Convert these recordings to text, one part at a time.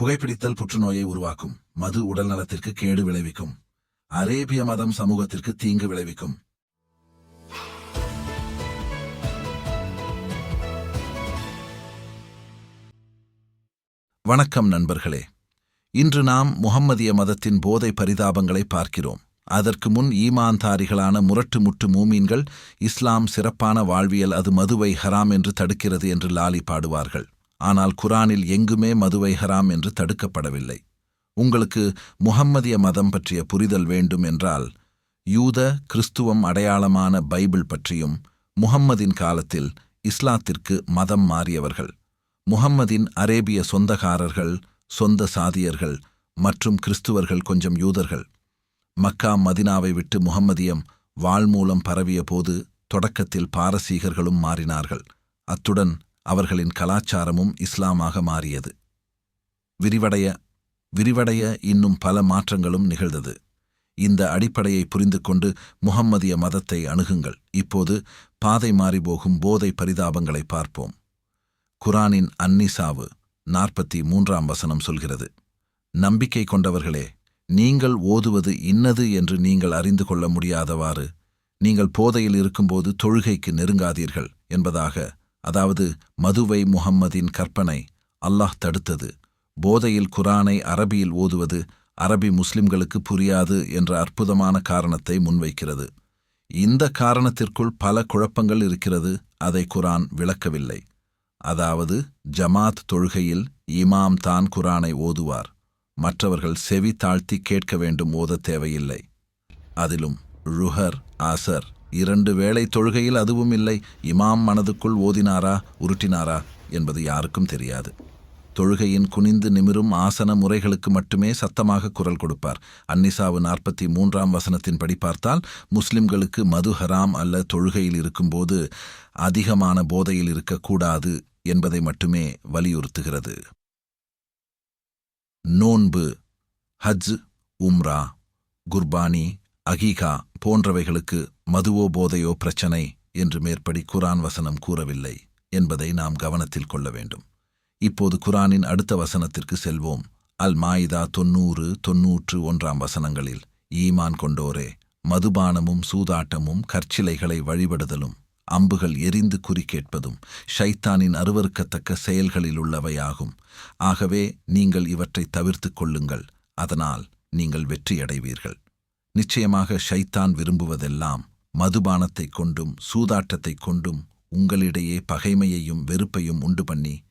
புகைப்பிடித்தல் புற்றுநோயை உருவாக்கும் மது உடல் நலத்திற்கு கேடு விளைவிக்கும் அரேபிய மதம் சமூகத்திற்கு தீங்கு விளைவிக்கும். வணக்கம் நண்பர்களே. இன்று நாம் முகம்மதிய மதத்தின் போதை பரிதாபங்களை பார்க்கிறோம். அதற்கு முன் ஈமான்தாரிகளான முரட்டு முட்டு மூமீன்கள் இஸ்லாம் சிறப்பான வாழ்வியல் அது மதுவை ஹராம் என்று தடுக்கிறது என்று லாலி பாடுவார்கள். ஆனால் குரானில் எங்குமே மதுவை ஹராம் என்று தடுக்கப்படவில்லை. உங்களுக்கு முகம்மதிய மதம் பற்றிய புரிதல் வேண்டும் என்றால் யூத கிறிஸ்துவம் அடையாளமான பைபிள் பற்றியும் முகம்மதின் காலத்தில் இஸ்லாத்திற்கு மதம் மாறியவர்கள் முகம்மதின் அரேபிய சொந்தக்காரர்கள் சொந்த சாதியர்கள் மற்றும் கிறிஸ்துவர்கள் கொஞ்சம் யூதர்கள். மக்கா மதினாவை விட்டு முகம்மதியம் வாழ் மூலம் பரவிய போது தொடக்கத்தில் பாரசீகர்களும் மாறினார்கள். அத்துடன் அவர்களின் கலாச்சாரமும் இஸ்லாமாக மாறியது. விரிவடைய விரிவடைய இன்னும் பல மாற்றங்களும் நிகழ்ந்தது. இந்த அடிப்படையை புரிந்து கொண்டு முகம்மதிய மதத்தை அணுகுங்கள். இப்போது பாதை மாறிபோகும் போதை பரிதாபங்களை பார்ப்போம். குரானின் அன்னிசாவு நாற்பத்தி மூன்றாம் வசனம் சொல்கிறது நம்பிக்கை கொண்டவர்களே நீங்கள் ஓதுவது இன்னது என்று நீங்கள் அறிந்து கொள்ள முடியாதவாறு நீங்கள் போதையில் இருக்கும்போது தொழுகைக்கு நெருங்காதீர்கள் என்பதாக அதாவது மதுவை முகம்மதின் கற்பனை அல்லாஹ் தடுத்தது. போதையில் குரானை அரபியில் ஓதுவது அரபி முஸ்லிம்களுக்கு புரியாது என்ற அற்புதமான காரணத்தை முன்வைக்கிறது. இந்த காரணத்திற்குள் பல குழப்பங்கள் இருக்கிறது அதை குரான் விளக்கவில்லை. அதாவது ஜமாத் தொழுகையில் இமாம் தான் குரானை ஓதுவார். மற்றவர்கள் செவி தாழ்த்தி கேட்க வேண்டும் ஓதத் தேவையில்லை. அதிலும் ருஹர் ஆசர் இரண்டு வேளை தொழுகையில் அதுவும் இல்லை இமாம் மனதுக்குள் ஓதினாரா உருட்டினாரா என்பது யாருக்கும் தெரியாது. தொழுகையின் குனிந்து நிமிரும் ஆசன முறைகளுக்கு மட்டுமே சத்தமாக குரல் கொடுப்பார். அன்னிசாவு நாற்பத்தி மூன்றாம் வசனத்தின்படி பார்த்தால் முஸ்லிம்களுக்கு மது ஹராம் அல்ல தொழுகையில் இருக்கும்போது அதிகமான போதையில் இருக்கக்கூடாது என்பதை மட்டுமே வலியுறுத்துகிறது. நோன்பு ஹஜ் உம்ரா குர்பானி அகீகா போன்றவைகளுக்கு மதுவோ போதையோ பிரச்சனை என்று மேற்படி குரான் வசனம் கூறவில்லை என்பதை நாம் கவனத்தில் கொள்ள வேண்டும். இப்போது குரானின் அடுத்த வசனத்திற்கு செல்வோம். அல் மாயிதா தொன்னூறு தொன்னூற்று ஒன்றாம் வசனங்களில் ஈமான் கொண்டோரே மதுபானமும் சூதாட்டமும் கற்சிலைகளை வழிபடுதலும் அம்புகள் எரிந்து குறிக்கேட்பதும் ஷைத்தானின் அருவருக்கத்தக்க செயல்களில் உள்ளவையாகும். ஆகவே நீங்கள் இவற்றை தவிர்த்துக் கொள்ளுங்கள் அதனால் நீங்கள் வெற்றியடைவீர்கள். நிச்சயமாக ஷைத்தான் விரும்புவதெல்லாம் மதுபானத்தைக் கொண்டும் சூதாட்டத்தைக் கொண்டும் உங்களிடையே பகைமையையும் வெறுப்பையும் உண்டு பண்ணி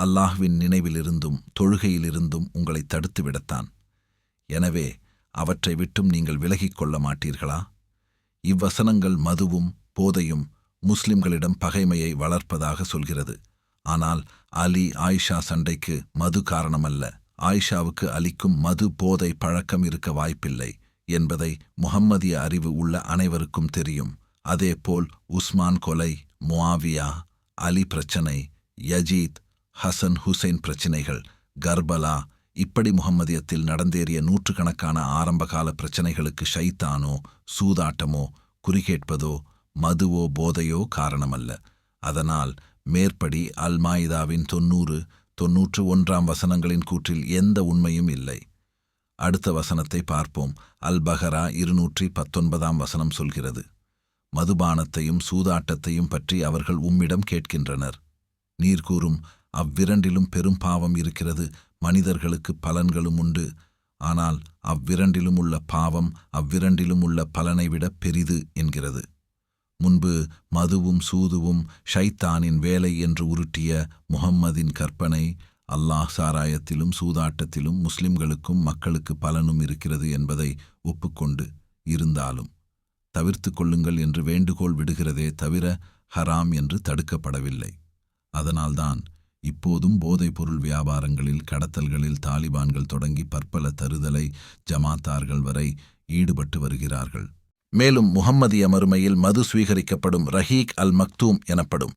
அல்லாஹ்வின் நினைவிலிருந்தும் தொழுகையிலிருந்தும் உங்களை தடுத்துவிடத்தான். எனவே அவற்றை விட்டும் நீங்கள் விலகிக் கொள்ள மாட்டீர்களா? இவ்வசனங்கள் மதுவும் போதையும் முஸ்லிம்களிடம் பகைமையை வளர்ப்பதாக சொல்கிறது. ஆனால் அலி ஆயிஷா சண்டைக்கு மது காரணமல்ல. ஆயிஷாவுக்கு அலிக்கும் மது போதை பழக்கம் இருக்க வாய்ப்பில்லை. என்பதை முகம்மதிய அறிவு உள்ள அனைவருக்கும் தெரியும். அதேபோல் உஸ்மான் கொலை முவாவியா அலி பிரச்சனை யஜீத் ஹசன் ஹுசைன் பிரச்சினைகள் கர்பலா இப்படி முகம்மதியத்தில் நடந்தேறிய நூற்றுக்கணக்கான ஆரம்பகால பிரச்சனைகளுக்கு ஷைத்தானோ சூதாட்டமோ குறிகேட்பதோ மதுவோ போதையோ காரணமல்ல. அதனால் மேற்படி அல்மாயிதாவின் தொன்னூறு தொன்னூற்று ஒன்றாம் வசனங்களின் கூற்றில் எந்த உண்மையும் இல்லை. அடுத்த வசனத்தை பார்ப்போம். அல் பஹரா இருநூற்றி பத்தொன்பதாம் வசனம் சொல்கிறது. மதுபானத்தையும் சூதாட்டத்தையும் பற்றி அவர்கள் உம்மிடம் கேட்கின்றனர். நீர் கூறும் அவ்விரண்டிலும் பெரும் பாவம் இருக்கிறது. மனிதர்களுக்கு பலன்களும் உண்டு. ஆனால் அவ்விரண்டிலும் உள்ள பாவம் அவ்விரண்டிலும் உள்ள பலனை விட பெரிது என்கிறது. முன்பு மதுவும் சூதுவும் ஷைத்தானின் வேலை என்று உருட்டிய முகம்மதின் கற்பனை அல்லாஹ் சாராயத்திலும் சூதாட்டத்திலும் முஸ்லிம்களுக்கும் மக்களுக்கு பலனும் இருக்கிறது என்பதை ஒப்புக்கொண்டு இருந்தாலும் தவிர்த்து கொள்ளுங்கள் என்று வேண்டுகோள் விடுகிறதே தவிர ஹராம் என்று தடுக்கப்படவில்லை. அதனால்தான் இப்போதும் போதைப்பொருள் வியாபாரங்களில் கடத்தல்களில் தாலிபான்கள் தொடங்கி பற்பல தருதலை ஜமாத்தார்கள் வரை ஈடுபட்டு வருகிறார்கள். மேலும் முகம்மதிய மறுமையில் மது சுவீகரிக்கப்படும் ரஹீக் அல் மக்தூம் எனப்படும்.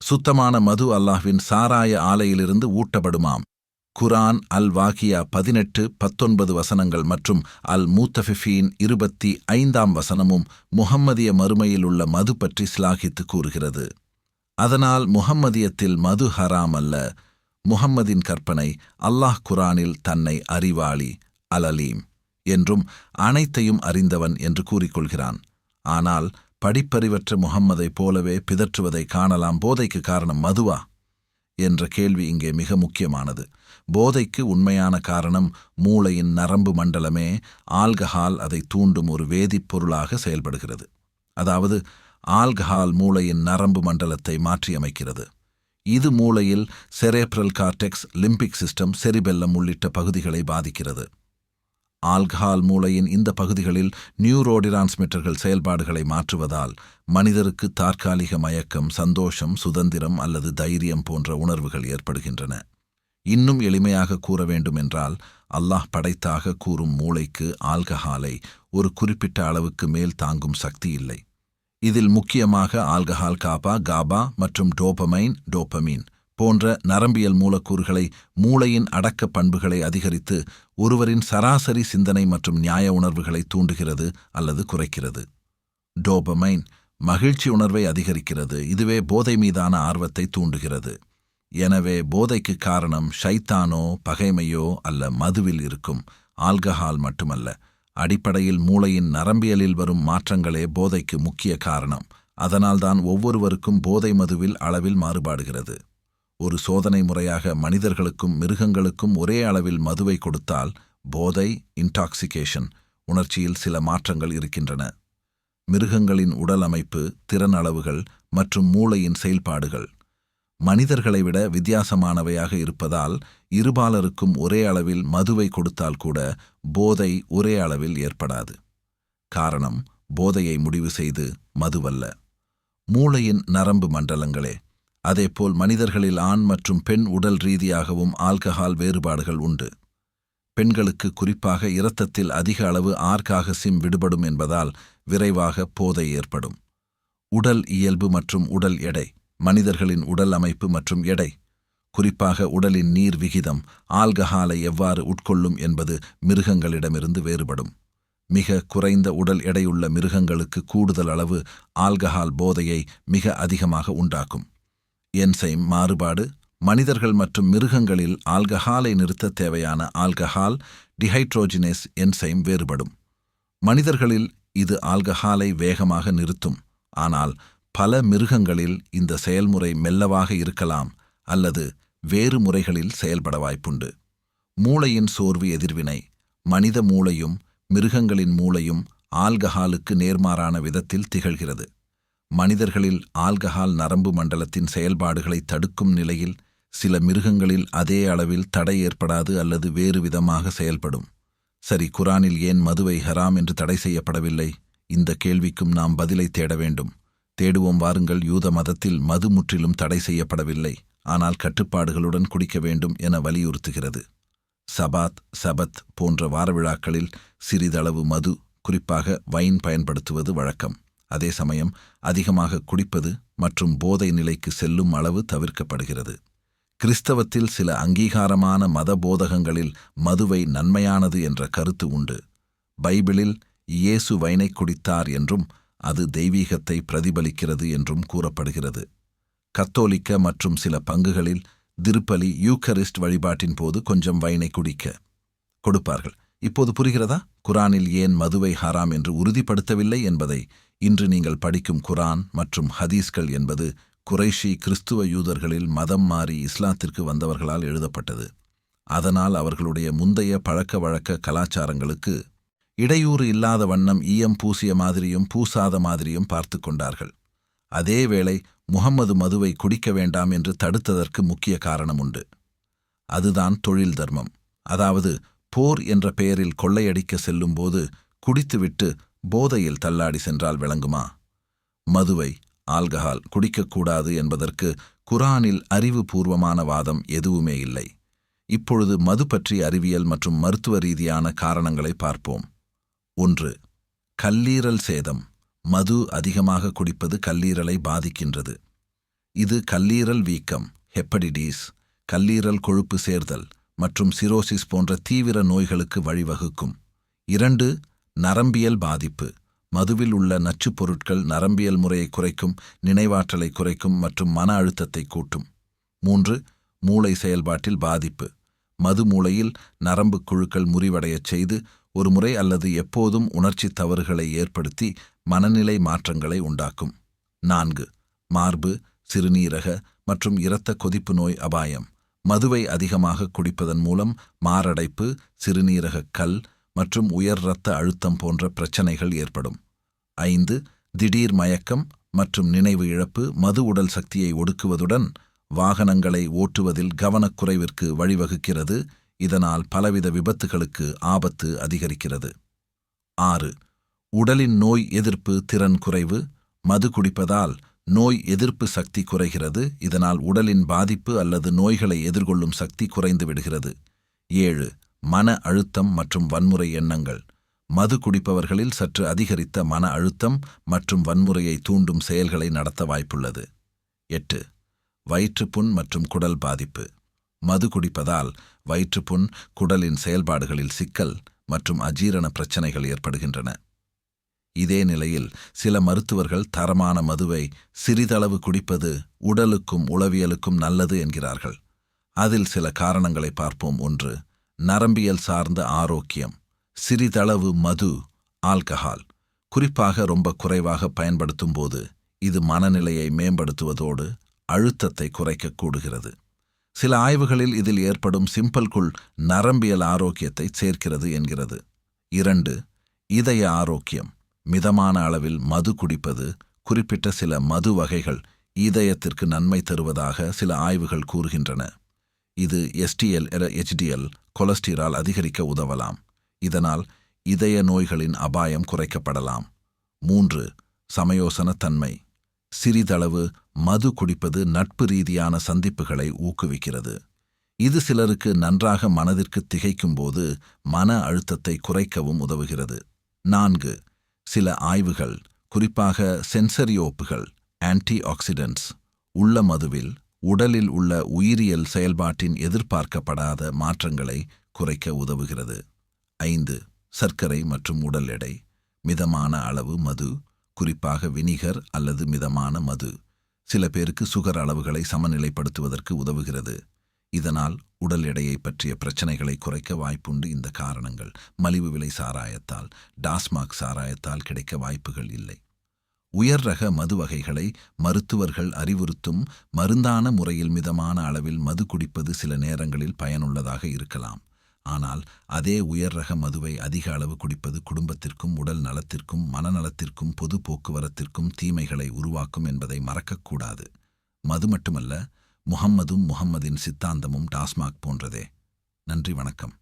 சுத்தமான மது அல்லாஹ்வின் சாராய ஆலையிலிருந்து ஊட்டப்படுமாம். குரான் அல் வாகியா பதினெட்டு பத்தொன்பது வசனங்கள் மற்றும் அல் மூத்தஃபிஃபீன் இருபத்தி ஐந்தாம் வசனமும் முகம்மதிய மறுமையில் உள்ள மது பற்றி சிலாகித்து கூறுகிறது. அதனால் முகம்மதியத்தில் மது ஹராம் அல்ல. முஹம்மதின் கற்பனை அல்லாஹ் குரானில் தன்னை அறிவாளி அலலீம் என்றும் அனைத்தையும் அறிந்தவன் என்று கூறிக்கொள்கிறான். ஆனால் படிப்பறிவற்ற முகம்மதைப் போலவே பிதற்றுவதை காணலாம். போதைக்கு காரணம் மதுவா? என்ற கேள்வி இங்கே மிக முக்கியமானது. போதைக்கு உண்மையான காரணம் மூளையின் நரம்பு மண்டலமே. ஆல்கஹால் அதை தூண்டும் ஒரு வேதிப்பொருளாக செயல்படுகிறது. அதாவது ஆல்கஹால் மூளையின் நரம்பு மண்டலத்தை மாற்றியமைக்கிறது. இது மூளையில் cerebral cortex limbic system cerebellum உள்ளிட்ட பகுதிகளை பாதிக்கிறது. ஆல்கஹால் மூளையின் இந்த பகுதிகளில் நியூரோடிரான்ஸ்மிட்டர்கள் செயல்பாடுகளை மாற்றுவதால் மனிதருக்கு தற்காலிக மயக்கம் சந்தோஷம் சுதந்திரம் அல்லது தைரியம் போன்ற உணர்வுகள் ஏற்படுகின்றன. இன்னும் எளிமையாக கூற வேண்டுமென்றால் அல்லாஹ் படைத்தாக கூறும் மூளைக்கு ஆல்கஹாலை ஒரு குறிப்பிட்ட அளவுக்கு மேல் தாங்கும் சக்தி இல்லை. இதில் முக்கியமாக ஆல்கஹால் காபா காபா மற்றும் டோபமைன் டோபமீன். போன்ற நரம்பியல் மூலக்கூறுகளை மூளையின் அடக்க பண்புகளை அதிகரித்து ஒருவரின் சராசரி சிந்தனை மற்றும் நியாய உணர்வுகளை தூண்டுகிறது அல்லது குறைக்கிறது. டோபமைன் மகிழ்ச்சி உணர்வை அதிகரிக்கிறது இதுவே போதை மீதான ஆர்வத்தை தூண்டுகிறது. எனவே போதைக்கு காரணம் ஷைத்தானோ பகைமையோ அல்ல மதுவில் இருக்கும் ஆல்கஹால் மட்டுமல்ல. அடிப்படையில் மூளையின் நரம்பியலில் வரும் மாற்றங்களே போதைக்கு முக்கிய காரணம். அதனால்தான் ஒவ்வொருவருக்கும் போதை மதுவில் அளவில் மாறுபாடுகிறது. ஒரு சோதனை முறையாக மனிதர்களுக்கும் மிருகங்களுக்கும் ஒரே அளவில் மதுவை கொடுத்தால் போதை இன்டாக்சிகேஷன் உணர்ச்சியில் சில மாற்றங்கள் இருக்கின்றன. மிருகங்களின் உடல் அமைப்பு திறன் அளவுகள் மற்றும் மூளையின் செயல்பாடுகள். மனிதர்களை விட வித்தியாசமானவையாக இருப்பதால் இருபாலருக்கும் ஒரே அளவில் மதுவை கொடுத்தால் கூட போதை ஒரே அளவில் ஏற்படாது. காரணம் போதையை முடிவு செய்து மதுவல்ல. மூளையின் நரம்பு மண்டலங்களே. அதேபோல் மனிதர்களில் ஆண் மற்றும் பெண் உடல் ரீதியாகவும் ஆல்கஹால் வேறுபாடுகள் உண்டு. பெண்களுக்கு குறிப்பாக இரத்தத்தில் அதிக அளவு ஆர்காகசிம் விடுபடும் என்பதால் விரைவாக போதை ஏற்படும். உடல் இயல்பு மற்றும் உடல் எடை மனிதர்களின் உடல் அமைப்பு மற்றும் எடை குறிப்பாக உடலின் நீர் விகிதம் ஆல்கஹாலை எவ்வாறு உட்கொள்ளும் என்பது மிருகங்களிடமிருந்து வேறுபடும். மிக குறைந்த உடல் எடையுள்ள மிருகங்களுக்கு கூடுதல் அளவு ஆல்கஹால் போதையை மிக அதிகமாக உண்டாக்கும். என்சைம் மாறுபாடு மனிதர்கள் மற்றும் மிருகங்களில் ஆல்கஹாலை நிறுத்த தேவையான ஆல்கஹால் டிஹைட்ரோஜினேஸ் என்சைம் வேறுபடும். மனிதர்களில் இது ஆல்கஹாலை வேகமாக நிறுத்தும். ஆனால் பல மிருகங்களில் இந்த செயல்முறை மெல்லவாக இருக்கலாம் அல்லது வேறு முறைகளில் செயல்பட வாய்ப்புண்டு. மூளையின் சோர்வு எதிர்வினை மனித மூளையும் மிருகங்களின் மூளையும் ஆல்கஹாலுக்கு நேர்மாறான விதத்தில் திகழ்கிறது. மனிதர்களில் ஆல்கஹால் நரம்பு மண்டலத்தின் செயல்பாடுகளை தடுக்கும் நிலையில் சில மிருகங்களில் அதே அளவில் தடை ஏற்படாது அல்லது வேறு விதமாக செயல்படும். சரி குரானில் ஏன் மதுவை ஹராம் என்று தடை செய்யப்படவில்லை? இந்த கேள்விக்கும் நாம் பதிலை தேட வேண்டும். தேடுவோம் வாருங்கள் யூத மதத்தில் மது முற்றிலும் தடை செய்யப்படவில்லை. ஆனால் கட்டுப்பாடுகளுடன் குடிக்க வேண்டும் என வலியுறுத்துகிறது. சபாத் சபத் போன்ற வாரவிழாக்களில் சிறிதளவு மது குறிப்பாக வைன் பயன்படுத்துவது வழக்கம். அதே சமயம் அதிகமாக குடிப்பது மற்றும் போதை நிலைக்கு செல்லும் அளவு தவிர்க்கப்படுகிறது. கிறிஸ்தவத்தில் சில அங்கீகாரமான மத போதகங்களில் மதுவை நன்மையானது என்ற கருத்து உண்டு. பைபிளில் இயேசு வைனை குடித்தார் என்றும் அது தெய்வீகத்தை பிரதிபலிக்கிறது என்றும் கூறப்படுகிறது. கத்தோலிக்க மற்றும் சில பங்குகளில் திருப்பலி யூக்கரிஸ்ட் வழிபாட்டின் போது கொஞ்சம் வைனை குடிக்க கொடுப்பார்கள். இப்போது புரிகிறதா? குரானில் ஏன் மதுவை ஹராம் என்று உறுதிப்படுத்தவில்லை என்பதை இன்று நீங்கள் படிக்கும் குரான் மற்றும் ஹதீஸ்கள் என்பது குறைஷி கிறிஸ்துவ யூதர்களில் மதம் மாறி இஸ்லாத்திற்கு வந்தவர்களால் எழுதப்பட்டது. அதனால் அவர்களுடைய முந்தைய பழக்க வழக்க கலாச்சாரங்களுக்கு இடையூறு இல்லாத வண்ணம் ஈயம் பூசிய மாதிரியும் பூசாத மாதிரியும் பார்த்து கொண்டார்கள். அதேவேளை முகம்மது மதுவை குடிக்க வேண்டாம் என்று தடுத்ததற்கு முக்கிய காரணம் உண்டு. அதுதான் தொழில் தர்மம். அதாவது போர் என்ற பெயரில் கொள்ளையடிக்க செல்லும்போது குடித்துவிட்டு போதையில் தள்ளாடி சென்றால் விளங்குமா? மதுவை ஆல்கஹால் குடிக்கக்கூடாது என்பதற்கு குரானில் அறிவுபூர்வமான வாதம் எதுவுமே இல்லை. இப்பொழுது மது பற்றி அறிவியல் மற்றும் மருத்துவ ரீதியான காரணங்களை பார்ப்போம். ஒன்று கல்லீரல் சேதம். மது அதிகமாக குடிப்பது கல்லீரலை பாதிக்கின்றது. இது கல்லீரல் வீக்கம் ஹெப்படிடீஸ் கல்லீரல் கொழுப்பு சேர்தல் மற்றும் சிரோசிஸ் போன்ற தீவிர நோய்களுக்கு வழிவகுக்கும். இரண்டு நரம்பியல் பாதிப்பு. மதுவில் உள்ள நச்சுப் பொருட்கள் நரம்பியல் முறையை குறைக்கும் நினைவாற்றலை குறைக்கும் மற்றும் மன அழுத்தத்தை கூட்டும். மூன்று மூளை செயல்பாட்டில் பாதிப்பு. மது மூளையில் நரம்பு குழுக்கள் முறிவடையச் செய்து ஒரு முறை அல்லது எப்போதும் உணர்ச்சி தவறுகளை ஏற்படுத்தி மனநிலை மாற்றங்களை உண்டாக்கும். நான்கு மார்பு சிறுநீரக மற்றும் இரத்த கொதிப்பு நோய் அபாயம். மதுவை அதிகமாக குடிப்பதன் மூலம் மாரடைப்பு சிறுநீரக கல் மற்றும் உயர் இரத்த அழுத்தம் போன்ற பிரச்சனைகள் ஏற்படும். ஐந்து திடீர் மயக்கம் மற்றும் நினைவு இழப்பு மது உடல் சக்தியை ஒடுக்குவதுடன் வாகனங்களை ஓட்டுவதில் கவனக்குறைவிற்கு வழிவகுக்கிறது. இதனால் பலவித விபத்துகளுக்கு ஆபத்து அதிகரிக்கிறது. ஆறு உடலின் நோய் எதிர்ப்பு திறன் குறைவு மது குடிப்பதால் நோய் எதிர்ப்பு சக்தி குறைகிறது. இதனால் உடலின் பாதிப்பு அல்லது நோய்களை எதிர்கொள்ளும் சக்தி குறைந்து விடுகிறது. ஏழு மன அழுத்தம் மற்றும் வன்முறை எண்ணங்கள். மது குடிப்பவர்களில் சற்று அதிகரித்த மன அழுத்தம் மற்றும் வன்முறையை தூண்டும் செயல்களை நடத்த வாய்ப்புள்ளது. எட்டு வயிற்றுப்புண் மற்றும் குடல் பாதிப்பு. மது குடிப்பதால் வயிற்றுப்புண் குடலின் செயல்பாடுகளில் சிக்கல் மற்றும் அஜீரண பிரச்சனைகள் ஏற்படுகின்றன. இதே நிலையில் சில மருத்துவர்கள் தரமான மதுவை சிறிதளவு குடிப்பது உடலுக்கும் உளவியலுக்கும் நல்லது என்கிறார்கள். அதில் சில காரணங்களை பார்ப்போம். ஒன்று நரம்பியல் சார்ந்த ஆரோக்கியம் சிறிதளவு மது ஆல்கஹால். குறிப்பாக ரொம்ப குறைவாக பயன்படுத்தும் போது இது மனநிலையை மேம்படுத்துவதோடு அழுத்தத்தை குறைக்க கூடுகிறது. சில ஆய்வுகளில் இதில் ஏற்படும் சிம்பல்குள் நரம்பியல் ஆரோக்கியத்தை சேர்க்கிறது என்கிறது. இரண்டு இதய ஆரோக்கியம். மிதமான அளவில் மது குடிப்பது குறிப்பிட்ட சில மது வகைகள் இதயத்திற்கு நன்மை தருவதாக சில ஆய்வுகள் கூறுகின்றன. இது எஸ்டிஎல் எச்டிஎல் கொலஸ்ட்ரால் அதிகரிக்க உதவலாம். இதனால் இதய நோய்களின் அபாயம் குறைக்கப்படலாம். மூன்று சமயோசன தன்மை சிறிதளவு மது குடிப்பது நட்பு ரீதியான சந்திப்புகளை ஊக்குவிக்கிறது. இது சிலருக்கு நன்றாக மனதிற்கு திகைக்கும்போது மன அழுத்தத்தை குறைக்கவும் உதவுகிறது. நான்கு சில ஆய்வுகள் குறிப்பாக சென்சரியோப்புகள் ஆன்டி ஆக்சிடென்ட்ஸ் உள்ள மதுவில் உடலில் உள்ள உயிரியல் செயல்பாட்டின் எதிர்பார்க்கப்படாத மாற்றங்களை குறைக்க உதவுகிறது. ஐந்து சர்க்கரை மற்றும் உடல் எடை மிதமான அளவு மது குறிப்பாக வினிகர் அல்லது மிதமான மது. சில பேருக்கு சுகர் அளவுகளை சமநிலைப்படுத்துவதற்கு உதவுகிறது. இதனால் உடல் எடையை பற்றிய பிரச்சனைகளை குறைக்க வாய்ப்புண்டு இந்த காரணங்கள். மலிவு விலை சாராயத்தால் டாஸ்மாக் சாராயத்தால் கிடைக்க வாய்ப்புகள் இல்லை. உயர் ரக மது வகைகளை மருத்துவர்கள் அறிவுறுத்தும் மருந்தான முறையில் மிதமான அளவில் மது குடிப்பது சில நேரங்களில் பயனுள்ளதாக இருக்கலாம். ஆனால் அதே உயர் ரக மதுவை அதிக அளவு குடிப்பது குடும்பத்திற்கும் உடல் நலத்திற்கும் மனநலத்திற்கும் பொது போக்குவரத்திற்கும் தீமைகளை உருவாக்கும் என்பதை மறக்கக்கூடாது. மது மட்டுமல்ல முகம்மதும் முகம்மதின் சித்தாந்தமும் டாஸ்மாக் போன்றதே. நன்றி வணக்கம்.